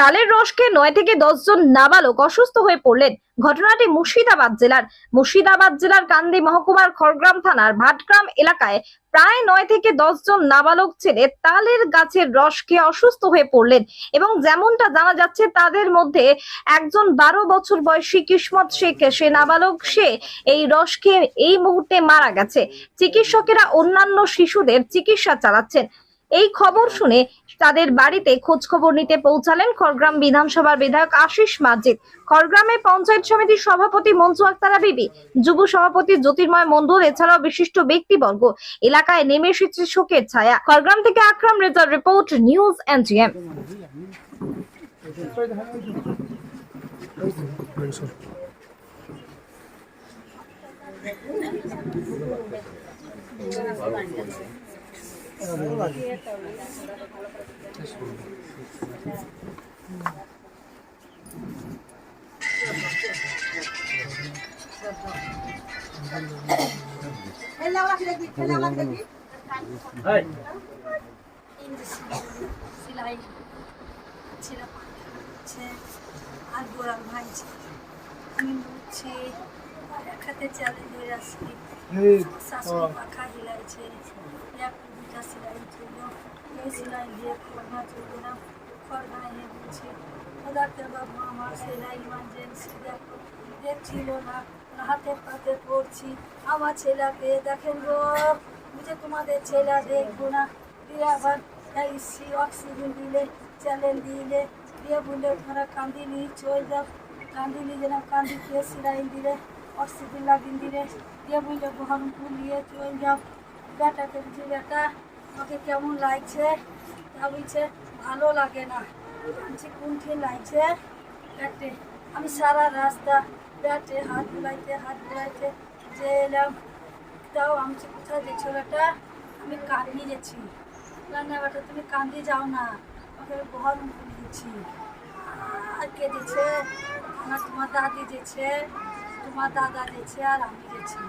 তালের রসকে নয় থেকে জন নাবালক অসুস্থ হয়ে পড়লেন। ঘটনাটি মুর্শিদাবাদ জেলার। মুর্শিদাবাদ জেলার কান্দি মহকুমার খড়গ্রাম থানার ভাটগ্রাম এলাকায় প্রায় নয় থেকে জন নাবালক ছেলে তালের গাছের রস খেয়ে অসুস্থ হয়ে পড়লেন এবং যেমনটা জানা যাচ্ছে তাদের মধ্যে একজন বারো বছর বয়সী কিসমত শেখ, সে নাবালক, সে এই রস খেয়ে এই মুহূর্তে মারা গেছে। চিকিৎসকেরা অন্যান্য শিশুদের চিকিৎসা চালাচ্ছেন। এই খবর শুনে তাদের বাড়িতে খোঁজ খবর নিতে পৌঁছালেন খড়গ্রাম বিধানসভার বিধায়ক আশিস মাজিদ। খড়গ্রামে পঞ্চায়েত সমিতির সভাপতি মঞ্জু আক্তারা বিবি, যুব সভাপতি জ্যোতির্ময় মণ্ডল, এছাড়াও বিশিষ্ট ব্যক্তিবর্গ, এলাকায় নেমে এসেছে শোকের ছায়া। খড়গ্রাম থেকে আকরাম রেজার রিপোর্ট, নিউজ এনজিএম সেলাই ছেলে হচ্ছে আর গোড়াল ভাঙছে আমি বলছি হাতে চালে ধরে শাশুড়ি পাখা হিলাইছে এক সেলাই ছিল এই সেলাই দিয়ে খড়গা চলবে না খড়গা এনে বলছে ডাক্তার বাবু আমার সেলাই ইমার্জেন্সি দেখো দেখছিল না, হাতে পাতে পড়ছি। আমার ছেলেকে দেখেন গো বুঝে তোমাদের ছেলে দেখব না, দিয়ে আবার এই অক্সিজেন দিলে চ্যালেঞ্জ দিলে, দিয়ে বললে ওরা কান্দি নিয়ে চল যাও। কান্দি নিয়ে যেন কান্দি, দিয়ে সিলাইন দিলে, অক্সিজেন লাগিয়ে দিলে, দিয়ে বললে বহরমপুর নিয়ে চল যাও। বুঝি বেটা ওকে কেমন লাগছে? তা বলছে ভালো লাগে না। বলছি কোনটি লাগছে? ব্যাটে। আমি সারা রাস্তা ব্যাটে হাত বুলাইতে হাত বুলাইতে যে এলাম, তাও আমি কোথায় যে ছেলেটা আমি কান্দি গেছি না বেটা তুমি কান্দি যাও না। ওকে বহরম করে দিচ্ছি। আর কে দিচ্ছে? আমার তোমার দাদি দিয়েছে তোমার দাদা দিয়েছে আর আমি গেছি